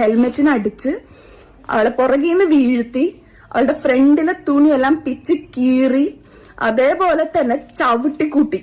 ഹെൽമെറ്റിന് അടിച്ച് അവളെ പുറകിൽ നിന്ന് വീഴ്ത്തി അവളുടെ ഫ്രണ്ടിലെ തുണിയെല്ലാം പിച്ച് കീറി അതേപോലെ തന്നെ ചവിട്ടി കൂട്ടി.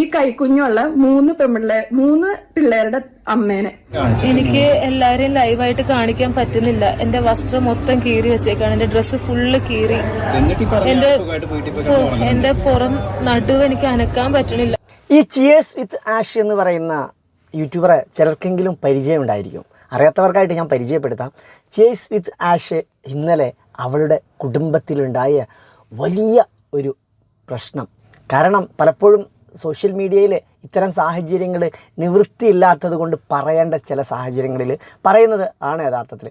ഈ കൈക്കുഞ്ഞുള്ള മൂന്ന് പെൺപിള്ളേ മൂന്ന് പിള്ളേരുടെ അമ്മേനെ. എനിക്ക് എല്ലാരെയും ലൈവായിട്ട് കാണിക്കാൻ പറ്റുന്നില്ല. എന്റെ വസ്ത്രം മൊത്തം കീറി വെച്ചേക്കാണ്. എന്റെ ഡ്രസ്സ് ഫുള്ള് കീറി. എന്റെ എന്റെ പുറം നടുവ് എനിക്ക് അനക്കാൻ പറ്റണില്ല ഈ ചിയേഴ്സ് വിത്ത് ആഷ് എന്ന് പറയുന്ന യൂട്യൂബറെ ചിലർക്കെങ്കിലും പരിചയമുണ്ടായിരിക്കും. അറിയാത്തവർക്കായിട്ട് ഞാൻ പരിചയപ്പെടുത്താം. ചേസ് വിത്ത് ആഷ് ഇന്നലെ അവളുടെ കുടുംബത്തിലുണ്ടായ വലിയ ഒരു പ്രശ്നം. കാരണം പലപ്പോഴും സോഷ്യൽ മീഡിയയിൽ ഇത്തരം സാഹചര്യങ്ങൾ നിവൃത്തിയില്ലാത്തത് കൊണ്ട് പറയേണ്ട ചില സാഹചര്യങ്ങളിൽ പറയുന്നത് ആണ് യഥാർത്ഥത്തിൽ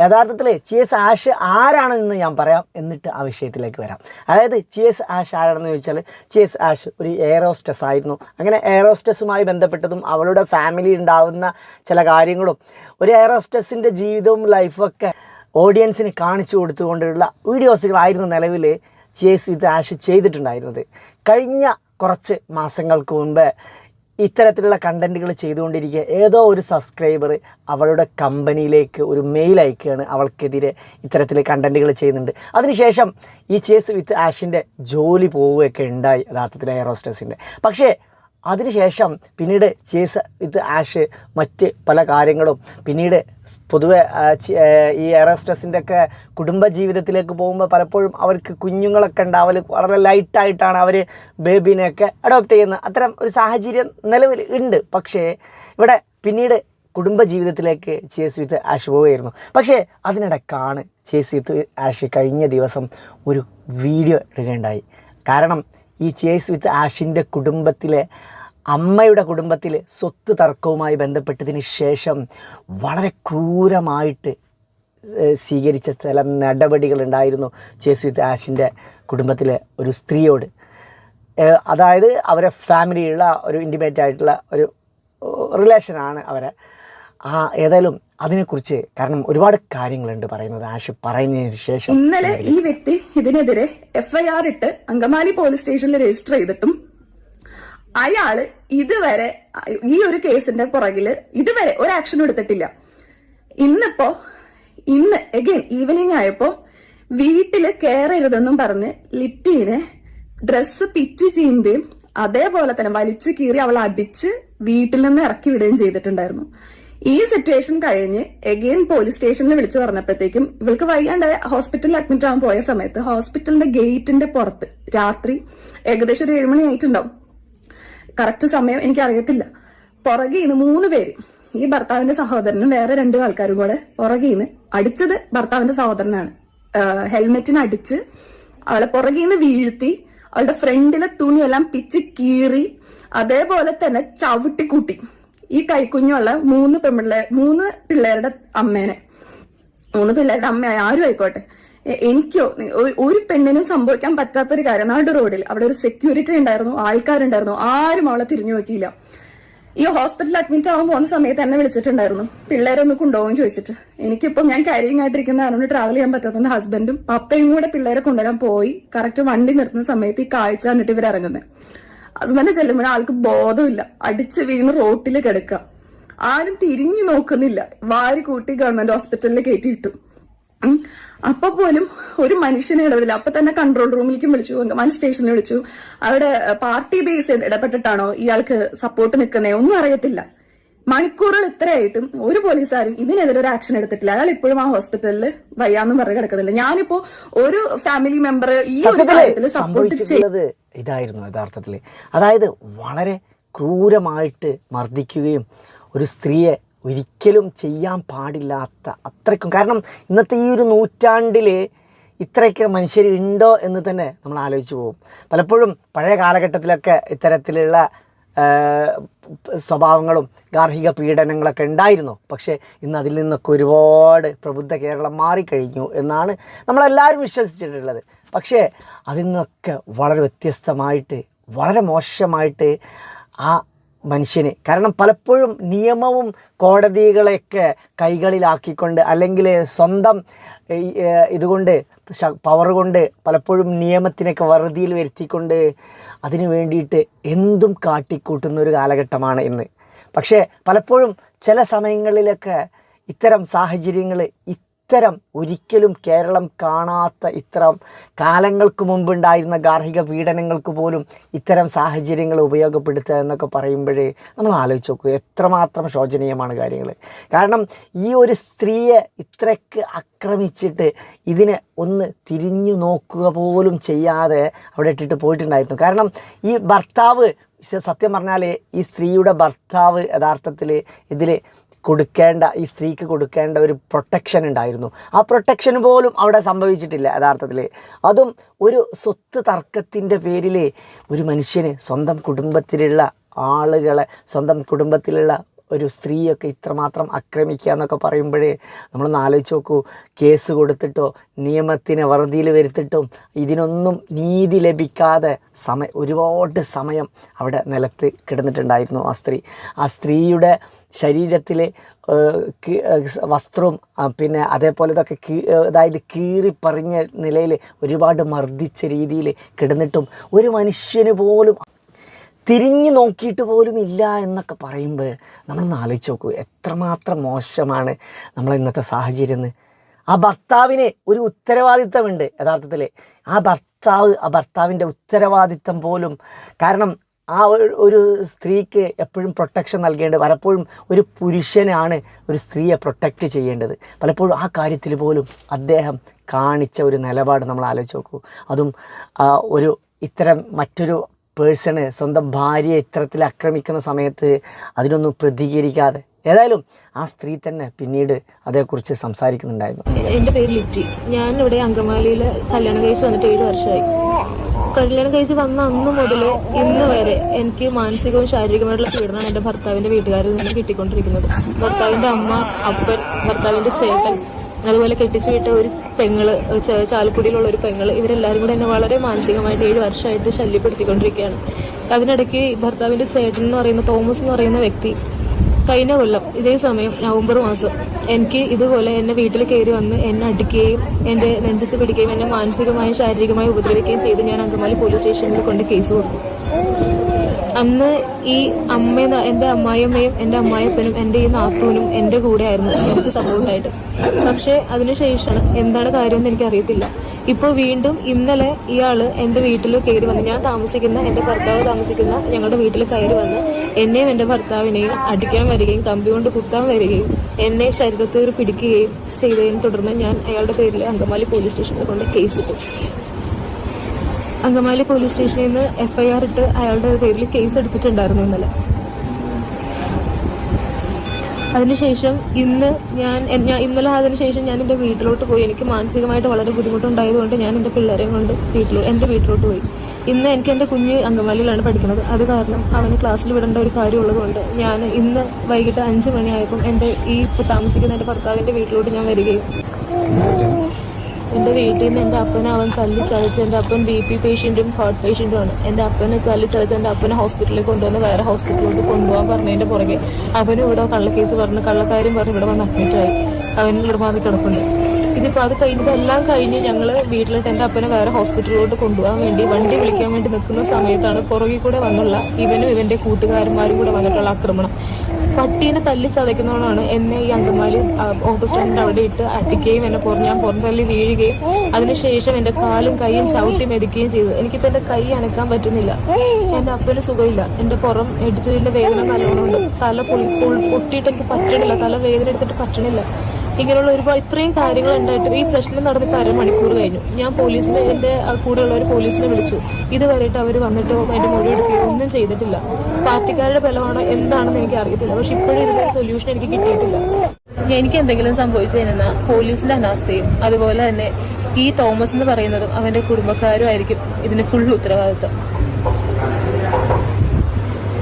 യഥാർത്ഥത്തിൽ ചി എസ് ആഷ് ആരാണെന്ന് ഞാൻ പറയാം. എന്നിട്ട് ആ വിഷയത്തിലേക്ക് വരാം. അതായത് ചി എസ് ആഷ് ആരാണെന്ന് ചോദിച്ചാൽ ചി എസ് ആഷ് ഒരു എയറോസ്റ്റസ് ആയിരുന്നു. അങ്ങനെ എയറോസ്റ്റസുമായി ബന്ധപ്പെട്ടതും അവളുടെ ഫാമിലി ഉണ്ടാവുന്ന ചില കാര്യങ്ങളും ഒരു എയറോസ്റ്റസിന്റെ ജീവിതവും ലൈഫൊക്കെ ഓഡിയൻസിന് കാണിച്ചു കൊടുത്തുകൊണ്ടുള്ള വീഡിയോസുകളായിരുന്നു നിലവിൽ ചി എസ് വിത്ത് ആഷ് ചെയ്തിട്ടുണ്ടായിരുന്നത്. കഴിഞ്ഞ കുറച്ച് മാസങ്ങൾക്ക് മുമ്പ് ഇത്തരത്തിലുള്ള കണ്ടന്റുകൾ ചെയ്തുകൊണ്ടിരിക്കുക ഏതോ ഒരു സബ്സ്ക്രൈബർ അവളുടെ കമ്പനിയിലേക്ക് ഒരു മെയിൽ അയക്കുകയാണ് അവൾക്കെതിരെ ഇത്തരത്തിൽ കണ്ടന്റുകൾ ചെയ്യുന്നുണ്ട്. അതിനുശേഷം ഈ ചേസ് വിത്ത് ആഷിന്റെ ജോലി പോവുകയൊക്കെ ഉണ്ടായി യഥാർത്ഥത്തിൽ എയറോസ്റ്റസിന്റെ പക്ഷേ അതിനുശേഷം പിന്നീട് ചേസ് വിത്ത് ആഷ് മറ്റ് പല കാര്യങ്ങളും. പിന്നീട് പൊതുവെ ഈ എയറോസ്റ്റസിന്റെ ഒക്കെ കുടുംബ ജീവിതത്തിലേക്ക് പോകുമ്പോൾ പലപ്പോഴും അവർക്ക് കുഞ്ഞുങ്ങളൊക്കെ ഉണ്ടാവൽ വളരെ ലൈറ്റായിട്ടാണ് അവർ ബേബിനെയൊക്കെ അഡോപ്റ്റ് ചെയ്യുന്നത്. അത്തരം ഒരു സാഹചര്യം നിലവിൽ ഉണ്ട്. പക്ഷേ ഇവിടെ പിന്നീട് കുടുംബ ജീവിതത്തിലേക്ക് ചേസ് വിത്ത് ആഷ് പോവുകയായിരുന്നു. പക്ഷേ അതിനിടക്കാണ് ചേസ് വിത്ത് ആഷ് കഴിഞ്ഞ ദിവസം ഒരു വീഡിയോ ഇടുകയുണ്ടായി കാരണം ഈ ചേസ് വിത്ത് ആഷിന്റെ കുടുംബത്തിലെ അമ്മയുടെ കുടുംബത്തിൽ സ്വത്ത് തർക്കവുമായി ബന്ധപ്പെട്ടതിന് ശേഷം വളരെ ക്രൂരമായിട്ട് സ്വീകരിച്ച ചില നടപടികളുണ്ടായിരുന്നു ചേസ് വിത്ത് ആഷിന്റെ കുടുംബത്തിലെ ഒരു സ്ത്രീയോട്. അതായത് അവരെ ഫാമിലിയുള്ള ഒരു ഇന്റിമേറ്റ് ആയിട്ടുള്ള ഒരു റിലേഷനാണ് അവരെ. ആ ഏതായാലും അതിനെക്കുറിച്ച് കാരണം ഒരുപാട് കാര്യങ്ങളുണ്ട് പറയുന്നത് ആഷ് പറയുന്നതിന് ശേഷം. ഇന്നലെ ഈ വ്യക്തി ഇതിനെതിരെ എഫ്ഐആർ ഇട്ട് അങ്കമാലി പോലീസ് സ്റ്റേഷനിൽ രജിസ്റ്റർ ചെയ്തിട്ടും അയാൾ ഇതുവരെ ഈ ഒരു കേസിന്റെ പുറകിൽ ഇതുവരെ ഒരു ആക്ഷനും എടുത്തിട്ടില്ല. ഇന്നിപ്പോ ഇന്ന് അഗെയിൻ ഈവനിങ് ആയപ്പോ വീട്ടിൽ കയറരുതെന്നും പറഞ്ഞ് ലിറ്റീനെ ഡ്രസ്സ് പിച്ച് ചീന്തുകയും അതേപോലെ തന്നെ വലിച്ചു കീറി അവൾ അടിച്ച് വീട്ടിൽ നിന്ന് ഇറക്കി വിടുകയും ചെയ്തിട്ടുണ്ടായിരുന്നു. ഈ സിറ്റുവേഷൻ കഴിഞ്ഞ് എഗെയിൻ പോലീസ് സ്റ്റേഷനിൽ വിളിച്ചു പറഞ്ഞപ്പോഴത്തേക്കും ഇവൾക്ക് വയ്യാണ്ട് ഹോസ്പിറ്റലിൽ അഡ്മിറ്റ് ആവാൻ പോയ സമയത്ത് ഹോസ്പിറ്റലിന്റെ ഗേറ്റിന്റെ പുറത്ത് രാത്രി ഏകദേശം ഒരു ഏഴുമണി ആയിട്ടുണ്ടാവും. കറക്റ്റ് സമയം എനിക്ക് അറിയത്തില്ല പുറകെ ഇന്ന് മൂന്ന് പേര് ഈ ഭർത്താവിന്റെ സഹോദരനും വേറെ രണ്ടു ആൾക്കാരും കൂടെ പുറകെ നിന്ന് അടിച്ചത് ഭർത്താവിന്റെ സഹോദരനാണ്. ഹെൽമെറ്റിന് അടിച്ച് അവളെ പുറകെ നിന്ന് വീഴ്ത്തി അവളുടെ ഫ്രണ്ടിലെ തുണിയെല്ലാം പിച്ച് കീറി അതേപോലെ തന്നെ ചവിട്ടിക്കൂട്ടി ഈ കൈക്കുഞ്ഞുള്ള മൂന്ന് പെൺപിള്ളേ മൂന്ന് പിള്ളേരുടെ അമ്മേനെ. മൂന്ന് പിള്ളേരുടെ അമ്മ ആരും ആയിക്കോട്ടെ. എനിക്കോ ഒരു- ഒരു പെണ്ണിനും സംഭവിക്കാൻ പറ്റാത്തൊരു കാര്യം. നാട് റോഡിൽ അവിടെ ഒരു സെക്യൂരിറ്റി ഉണ്ടായിരുന്നു ആൾക്കാരുണ്ടായിരുന്നു. ആരും അവളെ തിരിഞ്ഞു നോക്കിയില്ല. ഈ ഹോസ്പിറ്റലിൽ അഡ്മിറ്റ് ആവാൻ പോകുന്ന സമയത്ത് എന്നെ വിളിച്ചിട്ടുണ്ടായിരുന്നു. പിള്ളേരൊന്ന് കൊണ്ടുപോകും ചോദിച്ചിട്ട്. എനിക്കിപ്പോ ഞാൻ കാര്യം ആയിട്ടിരിക്കുന്ന അതുകൊണ്ട് ട്രാവൽ ചെയ്യാൻ പറ്റാത്ത ഹസ്ബൻഡും അപ്പയും കൂടെ പിള്ളേരെ കൊണ്ടുവരാൻ പോയി. കറക്റ്റ് വണ്ടി നിർത്തുന്ന സമയത്ത് ഈ കാഴ്ച കണ്ടിട്ട് ഇവർ ഇറങ്ങുന്നത് ഹസ്ബൻഡ് ചെല്ലുമ്പോൾ ആൾക്ക് ബോധമില്ല. അടിച്ച് വീണ് റോട്ടിൽ കിടക്കുക. ആരും തിരിഞ്ഞു നോക്കുന്നില്ല. വാരി കൂട്ടി ഗവൺമെന്റ് ഹോസ്പിറ്റലിൽ കയറ്റി ഇട്ടു. അപ്പൊ പോലും ഒരു മനുഷ്യനെ ഇടപെടില്ല. അപ്പൊ തന്നെ കൺട്രോൾ റൂമിലേക്കും വിളിച്ചു. അങ്കമാലി സ്റ്റേഷനിൽ വിളിച്ചു. അവിടെ പാർട്ടി ബേസ് ഇടപെട്ടിട്ടാണോ ഇയാൾക്ക് സപ്പോർട്ട് നിൽക്കുന്നേ ഒന്നും അറിയത്തില്ല. മണിക്കൂറുകൾ ഇത്രയായിട്ടും ഒരു പോലീസുകാരും ഇതിനെതിരെ ഒരു ആക്ഷൻ എടുത്തിട്ടില്ല. അയാൾ ഇപ്പോഴും ആ ഹോസ്പിറ്റലിൽ വയ്യാന്ന് പറഞ്ഞ് കിടക്കുന്നുണ്ട്. ഞാനിപ്പോ ഒരു ഫാമിലി മെമ്പർ ഈ ഒരു കാര്യത്തിൽ സപ്പോർട്ട് ഇതായിരുന്നു യഥാർത്ഥത്തിൽ അതായത് വളരെ ക്രൂരമായിട്ട് മർദ്ദിക്കുകയും ഒരു സ്ത്രീയെ ഒരിക്കലും ചെയ്യാൻ പാടില്ലാത്ത അത്രയ്ക്കും. കാരണം ഇന്നത്തെ ഈ ഒരു നൂറ്റാണ്ടിൽ ഇത്രയൊക്കെ മനുഷ്യർ ഉണ്ടോ എന്ന് തന്നെ നമ്മൾ ആലോചിച്ച് പോകും. പലപ്പോഴും പഴയ കാലഘട്ടത്തിലൊക്കെ ഇത്തരത്തിലുള്ള സ്വഭാവങ്ങളും ഗാർഹിക പീഡനങ്ങളൊക്കെ ഉണ്ടായിരുന്നു. പക്ഷേ ഇന്ന് അതിൽ നിന്നൊക്കെ ഒരുപാട് പ്രബുദ്ധ കേരളം മാറിക്കഴിഞ്ഞു എന്നാണ് നമ്മളെല്ലാവരും വിശ്വസിച്ചിട്ടുള്ളത്. പക്ഷേ അതിൽ നിന്നൊക്കെ വളരെ വ്യത്യസ്തമായിട്ട് വളരെ മോശമായിട്ട് ആ മനുഷ്യന്. കാരണം പലപ്പോഴും നിയമവും കോടതികളെയൊക്കെ കൈകളിലാക്കിക്കൊണ്ട് അല്ലെങ്കിൽ സ്വന്തം ഇതുകൊണ്ട് പവർ കൊണ്ട് പലപ്പോഴും നിയമത്തിനൊക്കെ വറുതിയിൽ വരുത്തിക്കൊണ്ട് അതിനു വേണ്ടിയിട്ട് എന്തും കാട്ടിക്കൂട്ടുന്ന ഒരു കാലഘട്ടമാണ് ഇന്ന്. പക്ഷേ പലപ്പോഴും ചില സമയങ്ങളിലൊക്കെ ഇത്തരം സാഹചര്യങ്ങൾ ഇത്തരം ഒരിക്കലും കേരളം കാണാത്ത ഇത്തരം കാലങ്ങൾക്ക് മുമ്പുണ്ടായിരുന്ന ഗാർഹിക പീഡനങ്ങൾക്ക് പോലും ഇത്തരം സാഹചര്യങ്ങൾ ഉപയോഗപ്പെടുത്തുക എന്നൊക്കെ പറയുമ്പോഴേ നമ്മൾ ആലോചിച്ച് നോക്കൂ എത്രമാത്രം ശോചനീയമാണ് കാര്യങ്ങൾ. കാരണം ഈ ഒരു സ്ത്രീയെ ഇത്രയ്ക്ക് ആക്രമിച്ചിട്ട് ഇതിനെ ഒന്ന് തിരിഞ്ഞു നോക്കുക പോലും ചെയ്യാതെ അവിടെ ഇട്ടിട്ട് പോയിട്ടുണ്ടായിരുന്നു. കാരണം ഈ ഭർത്താവ് സത്യം പറഞ്ഞാൽ ഈ സ്ത്രീയുടെ ഭർത്താവ് യഥാർത്ഥത്തിൽ ഇതിൽ കൊടുക്കേണ്ട ഈ സ്ത്രീക്ക് കൊടുക്കേണ്ട ഒരു പ്രൊട്ടക്ഷൻ ഉണ്ടായിരുന്നു. ആ പ്രൊട്ടക്ഷൻ പോലും അവിടെ സംഭവിച്ചിട്ടില്ല യഥാർത്ഥത്തിൽ അതും ഒരു സ്വത്ത് തർക്കത്തിന്റെ പേരിൽ ഒരു മനുഷ്യന് സ്വന്തം കുടുംബത്തിലുള്ള ആളുകളെ സ്വന്തം കുടുംബത്തിലുള്ള ഒരു സ്ത്രീയൊക്കെ ഇത്രമാത്രം ആക്രമിക്കുക എന്നൊക്കെ പറയുമ്പോഴേ നമ്മളൊന്ന് ആലോചിച്ച് നോക്കൂ. കേസ് കൊടുത്തിട്ടോ നിയമത്തിനെ വറുതിയിൽ വരുത്തിട്ടും ഇതിനൊന്നും നീതി ലഭിക്കാതെ സമയ ഒരുപാട് സമയം അവിടെ നിലത്ത് കിടന്നിട്ടുണ്ടായിരുന്നു ആ സ്ത്രീ. ആ സ്ത്രീയുടെ ശരീരത്തിലെ വസ്ത്രവും പിന്നെ അതേപോലെ ഇതൊക്കെ കീ അതായത് കീറിപ്പറിഞ്ഞ നിലയിൽ ഒരുപാട് മർദ്ദിച്ച രീതിയിൽ കിടന്നിട്ടും ഒരു മനുഷ്യന് പോലും തിരിഞ്ഞു നോക്കിയിട്ട് പോലും ഇല്ല എന്നൊക്കെ പറയുമ്പോൾ നമ്മളൊന്ന് ആലോചിച്ച് നോക്കൂ എത്രമാത്രം മോശമാണ് നമ്മളെ ഇന്നത്തെ സാഹചര്യം എന്ന്. ആ ഭർത്താവിന് ഒരു ഉത്തരവാദിത്തമുണ്ട് യഥാർത്ഥത്തിൽ ആ ഭർത്താവ് ആ ഭർത്താവിന്റെ ഉത്തരവാദിത്തം പോലും കാരണം ആ ഒരു സ്ത്രീക്ക് എപ്പോഴും പ്രൊട്ടക്ഷൻ നൽകേണ്ടത് പലപ്പോഴും ഒരു പുരുഷനാണ് ഒരു സ്ത്രീയെ പ്രൊട്ടക്റ്റ് ചെയ്യേണ്ടത്. പലപ്പോഴും ആ കാര്യത്തിൽ പോലും അദ്ദേഹം കാണിച്ച ഒരു നിലപാട് നമ്മൾ ആലോചിച്ച് നോക്കൂ. അതും ഒരു ഇത്തരം മറ്റൊരു പേഴ്സണ് സ്വന്തം ഭാര്യയെ ഇത്തരത്തിൽ ആക്രമിക്കുന്ന സമയത്ത് അതിനൊന്നും പ്രതികരിക്കാതെ ഏതായാലും ആ സ്ത്രീ തന്നെ പിന്നീട് അതേക്കുറിച്ച് സംസാരിക്കുന്നുണ്ടായിരുന്നു. എന്റെ പേര് ലിറ്റി. ഞാൻ ഇവിടെ അങ്കമാലിയിൽ കല്യാണം കഴിച്ച് വന്നിട്ട് ഏഴ് വർഷമായി. കല്യാണം കഴിച്ച് വന്ന അന്ന് മുതൽ ഇന്ന് വരെ എനിക്ക് മാനസികവും ശാരീരികമായിട്ടുള്ള പീഡനമാണ് എന്റെ ഭർത്താവിന്റെ വീട്ടുകാരിൽ നിന്ന് കിട്ടിക്കൊണ്ടിരിക്കുന്നത്. ഭർത്താവിന്റെ അമ്മ അപ്പൻ ഭർത്താവിന്റെ ചേട്ടൻ അതുപോലെ കെട്ടിച്ചു വിട്ട ഒരു പെങ്ങൾ ചാലക്കുടിയിലുള്ള ഒരു പെങ്ങൾ ഇവരെല്ലാവരും കൂടെ എന്നെ വളരെ മാനസികമായിട്ട് ഏഴ് വർഷമായിട്ട് ശല്യപ്പെടുത്തിക്കൊണ്ടിരിക്കുകയാണ്. അതിനിടയ്ക്ക് ഭർത്താവിന്റെ ചേട്ടൻ എന്ന് പറയുന്ന തോമസ് എന്ന് പറയുന്ന വ്യക്തി കഴിഞ്ഞ കൊല്ലം ഇതേ സമയം നവംബർ മാസം എനിക്ക് ഇതുപോലെ എന്നെ വീട്ടിൽ കയറി വന്ന് എന്നെ അടിക്കുകയും എന്റെ നെഞ്ചത്ത് പിടിക്കുകയും എന്നെ മാനസികമായും ശാരീരികമായും ഉപദ്രവിക്കുകയും ചെയ്ത് ഞാൻ അങ്കമാലി പോലീസ് സ്റ്റേഷനിൽ കൊണ്ട് കേസ് കൊടുത്തു. അന്ന് ഈ അമ്മ എന്റെ അമ്മായിയമ്മയും എന്റെ അമ്മായിയപ്പനും എന്റെ ഈ നാത്തൂനും എന്റെ കൂടെ ആയിരുന്നു എനിക്ക് സപ്പോർട്ടായിട്ട് പക്ഷെ അതിനുശേഷം എന്താണ് കാര്യമെന്ന് എനിക്ക് അറിയത്തില്ല ഇപ്പോൾ വീണ്ടും ഇന്നലെ ഇയാൾ എന്റെ വീട്ടിൽ കയറി വന്ന് ഞാൻ താമസിക്കുന്ന എന്റെ ഭർത്താവ് താമസിക്കുന്ന ഞങ്ങളുടെ വീട്ടിൽ കയറി വന്ന് എന്നെയും എന്റെ ഭർത്താവിനെയും അടിക്കാൻ വരികയും കമ്പി കൊണ്ട് കുത്താൻ വരികയും എന്നെ ശരീരത്തിൽ പിടിക്കുകയും ചെയ്തതിനെ തുടർന്ന് ഞാൻ അയാളുടെ പേരിൽ അങ്കമാലി പോലീസ് സ്റ്റേഷനിൽ കൊണ്ട് കേസിട്ടു അങ്കമാലി പോലീസ് സ്റ്റേഷനിൽ നിന്ന് എഫ്ഐആർ ഇട്ട് അയാളുടെ പേരിൽ കേസ് എടുത്തിട്ടുണ്ടായിരുന്നു ഇന്നലെ. അതിനുശേഷം ഇന്ന് ഞാൻ ഇന്നലെ അതിനുശേഷം ഞാൻ എന്റെ വീട്ടിലോട്ട് പോയി. എനിക്ക് മാനസികമായിട്ട് വളരെ ബുദ്ധിമുട്ടുണ്ടായതുകൊണ്ട് ഞാൻ എന്റെ പിള്ളേരെയും കൊണ്ട് വീട്ടിൽ എന്റെ വീട്ടിലോട്ട് പോയി. ഇന്ന് എനിക്ക് എന്റെ കുഞ്ഞ് അങ്കമാലിയിലാണ് പഠിക്കുന്നത്. അത് കാരണം അവന് ക്ലാസ്സിൽ വിടേണ്ട ഒരു കാര്യമുള്ളതുകൊണ്ട് ഞാൻ ഇന്ന് വൈകിട്ട് അഞ്ച് മണിയായപ്പം എന്റെ ഈ താമസിക്കുന്ന എന്റെ ഭർത്താവിന്റെ വീട്ടിലോട്ട് ഞാൻ വരികയും. എന്റെ വീട്ടിൽ നിന്ന് എന്റെ അപ്പനെ അവൻ തല്ലി ചതച്ച് എന്റെ അപ്പൻ ബി പി പേഷ്യന്റും ഹാർട്ട് പേഷ്യന്റും ആണ്. എന്റെ അപ്പനെ തല്ലി ചതച്ച് എന്റെ അപ്പനെ ഹോസ്പിറ്റലിൽ കൊണ്ടുവന്ന് വേറെ ഹോസ്പിറ്റലിലോട്ട് കൊണ്ടുപോകാൻ പറഞ്ഞതിന്റെ പുറകെ അവനും ഇവിടെ കള്ളക്കേസ് പറഞ്ഞ് കള്ളക്കാരും പറഞ്ഞ് ഇവിടെ വന്ന് അഡ്മിറ്റായി അവൻ ഇവിടെ വന്ന് കിടപ്പുണ്ട്. ഇതിപ്പോ അത് കഴിഞ്ഞതെല്ലാം കഴിഞ്ഞ് ഞങ്ങൾ വീട്ടിലിട്ട് എന്റെ അപ്പനെ വേറെ ഹോസ്പിറ്റലിലോട്ട് കൊണ്ടുപോകാൻ വേണ്ടി വണ്ടി വിളിക്കാൻ വേണ്ടി നിൽക്കുന്ന സമയത്താണ് പുറകിൽ കൂടെ വന്നുള്ള ഇവനും ഇവന്റെ കൂട്ടുകാരന്മാരും കൂടെ വന്നിട്ടുള്ള ആക്രമണം. പട്ടീനെ തല്ലി ചതയ്ക്കുന്നവളാണ്. എന്നെ ഈ അങ്കമാലി ഓട്ടോ അവിടെ ഇട്ട് അടിക്കുകയും എന്നെ പുറ ഞാൻ പുറന്തള്ളി വീഴുകയും അതിനുശേഷം എന്റെ കാലും കൈയും ചവിട്ടി മെതിക്കുകയും ചെയ്തു. എനിക്കിപ്പോ എന്റെ കൈ അനക്കാൻ പറ്റുന്നില്ല. എന്റെ അപ്പന് സുഖമില്ല. എന്റെ പുറം ഇടിച്ചതിന്റെ വേദന നല്ലോണമുണ്ട് തല പൊൾ- പൊട്ടിയിട്ട് എനിക്ക് പറ്റണില്ല. തല വേദന എടുത്തിട്ട് പറ്റണില്ല. ഇങ്ങനെയുള്ള ഒരുപാട് ഇത്രയും കാര്യങ്ങൾ ഉണ്ടായിട്ട് ഈ പ്രശ്നം നടന്നിട്ട് അരമണിക്കൂർ കഴിഞ്ഞു. ഞാൻ പോലീസിനെ എന്റെ ആ കൂടെയുള്ളവർ പോലീസിനെ വിളിച്ചു. ഇതുവരെയായിട്ട് അവർ വന്നിട്ട് അതിന്റെ മൊഴി എടുക്കുകയോ ഒന്നും ചെയ്തിട്ടില്ല. പാർട്ടിക്കാരുടെ ബലമാണോ എന്താണെന്ന് എനിക്ക് അറിയത്തില്ല. പക്ഷെ ഇപ്പോഴും ഇതിന്റെ സൊല്യൂഷൻ എനിക്ക് കിട്ടിയിട്ടില്ല. എനിക്ക് എന്തെങ്കിലും സംഭവിച്ചു കഴിഞ്ഞാൽ പോലീസിന്റെ അനാസ്ഥയും അതുപോലെ തന്നെ ഈ തോമസ് എന്ന് പറയുന്നതും അവന്റെ കുടുംബക്കാരും ആയിരിക്കും ഇതിന് ഫുൾ ഉത്തരവാദിത്തം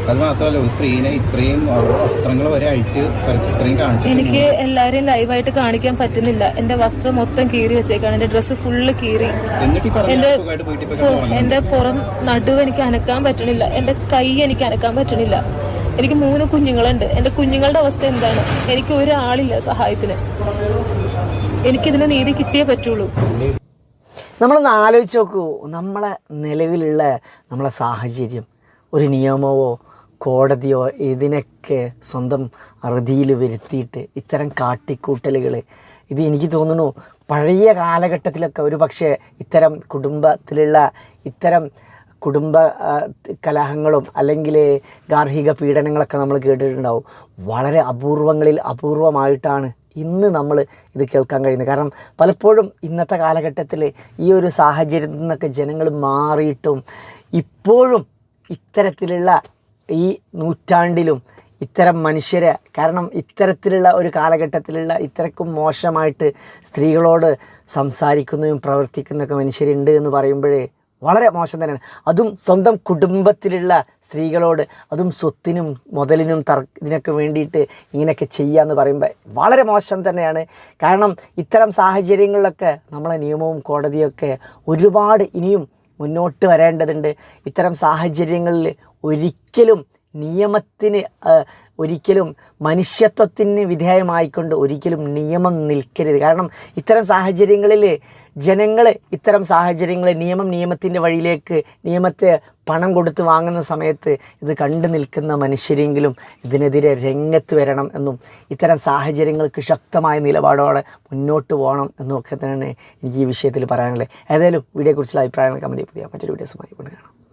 അത് മാത്രമല്ല ഒരു സ്ത്രീനെ ഇത്രയും അവരുടെ വസ്ത്രങ്ങൾ വരെ അഴിച്ച് ഇത്രയും കാണിച്ചു എനിക്ക് എല്ലാരെയും ലൈവായിട്ട് കാണിക്കാൻ പറ്റുന്നില്ല. എന്റെ വസ്ത്രം മൊത്തം കീറി വെച്ചേക്കാണ്. എന്റെ ഡ്രസ്സ് ഫുള്ള് കീറി. എന്റെ എന്റെ പുറം നടുവ് എനിക്ക് അനക്കാൻ പറ്റണില്ല എന്റെ കൈ എനിക്ക് അനക്കാൻ പറ്റണില്ല എനിക്ക് മൂന്ന് കുഞ്ഞുങ്ങളുണ്ട്. എന്റെ കുഞ്ഞുങ്ങളുടെ അവസ്ഥ എന്താണ്? എനിക്ക് ഒരാളില്ല സഹായത്തിന്. എനിക്കിതിന് നീതി കിട്ടിയേ പറ്റുള്ളൂ. നമ്മളൊന്ന് ആലോചിച്ച് നോക്കൂ. നമ്മളെ നിലവിലുള്ള നമ്മളെ സാഹചര്യം ഒരു നിയമമോ കോടതിയോ ഇതിനൊക്കെ സ്വന്തം അറുതിയിൽ വരുത്തിയിട്ട് ഇത്തരം കാട്ടിക്കൂട്ടലുകൾ ഇത് എനിക്ക് തോന്നുന്നു പഴയ കാലഘട്ടത്തിലൊക്കെ ഒരു പക്ഷേ ഇത്തരം കുടുംബത്തിലുള്ള ഇത്തരം കുടുംബ കലഹങ്ങളും അല്ലെങ്കിൽ ഗാർഹിക പീഡനങ്ങളൊക്കെ നമ്മൾ കേട്ടിട്ടുണ്ടാവും. വളരെ അപൂർവങ്ങളിൽ അപൂർവമായിട്ടാണ് ഇന്ന് നമ്മൾ ഇത് കേൾക്കാൻ കഴിയുന്നത്. കാരണം പലപ്പോഴും ഇന്നത്തെ കാലഘട്ടത്തിൽ ഈ ഒരു സാഹചര്യത്തിൽ നിന്നൊക്കെ ജനങ്ങൾ മാറിയിട്ടും ഇപ്പോഴും ഇത്തരത്തിലുള്ള ഈ നൂറ്റാണ്ടിലും ഇത്തരം മനുഷ്യരെ കാരണം ഇത്തരത്തിലുള്ള ഒരു കാലഘട്ടത്തിലുള്ള ഇത്രക്കും മോശമായിട്ട് സ്ത്രീകളോട് സംസാരിക്കുന്നതും പ്രവർത്തിക്കുന്നൊക്കെ മനുഷ്യരുണ്ട് എന്ന് പറയുമ്പോഴേ വളരെ മോശം തന്നെയാണ്. അതും സ്വന്തം കുടുംബത്തിലുള്ള സ്ത്രീകളോട് അതും സ്വത്തിനും മുതലിനും തർ ഇതിനൊക്കെ വേണ്ടിയിട്ട് ഇങ്ങനെയൊക്കെ എന്ന് പറയുമ്പോൾ വളരെ മോശം തന്നെയാണ്. കാരണം ഇത്തരം സാഹചര്യങ്ങളിലൊക്കെ നമ്മളെ നിയമവും കോടതിയൊക്കെ ഒരുപാട് ഇനിയും മുന്നോട്ട് വരേണ്ടതുണ്ട്. ഇത്തരം സാഹചര്യങ്ങളിൽ ഒരിക്കലും നിയമത്തിന് ഒരിക്കലും മനുഷ്യത്വത്തിന് വിധേയമായിക്കൊണ്ട് ഒരിക്കലും നിയമം നിൽക്കരുത്. കാരണം ഇത്തരം സാഹചര്യങ്ങളിൽ ജനങ്ങൾ ഇത്തരം സാഹചര്യങ്ങളിൽ നിയമം നിയമത്തിന്റെ വഴിയിലേക്ക് നിയമത്തെ പണം കൊടുത്ത് വാങ്ങുന്ന സമയത്ത് ഇത് കണ്ടു നിൽക്കുന്ന മനുഷ്യരെങ്കിലും ഇതിനെതിരെ രംഗത്ത് വരണം എന്നും ഇത്തരം സാഹചര്യങ്ങൾക്ക് ശക്തമായ നിലപാടോടെ മുന്നോട്ട് പോകണം എന്നും ഒക്കെ തന്നെയാണ് എനിക്ക് ഈ വിഷയത്തിൽ പറയാനുള്ളത്. ഏതായാലും വീഡിയോയെക്കുറിച്ചുള്ള അഭിപ്രായങ്ങൾ കമന്റ് പുതിയ മറ്റൊരു വീഡിയോസുമായി കൊണ്ട് കാണാം.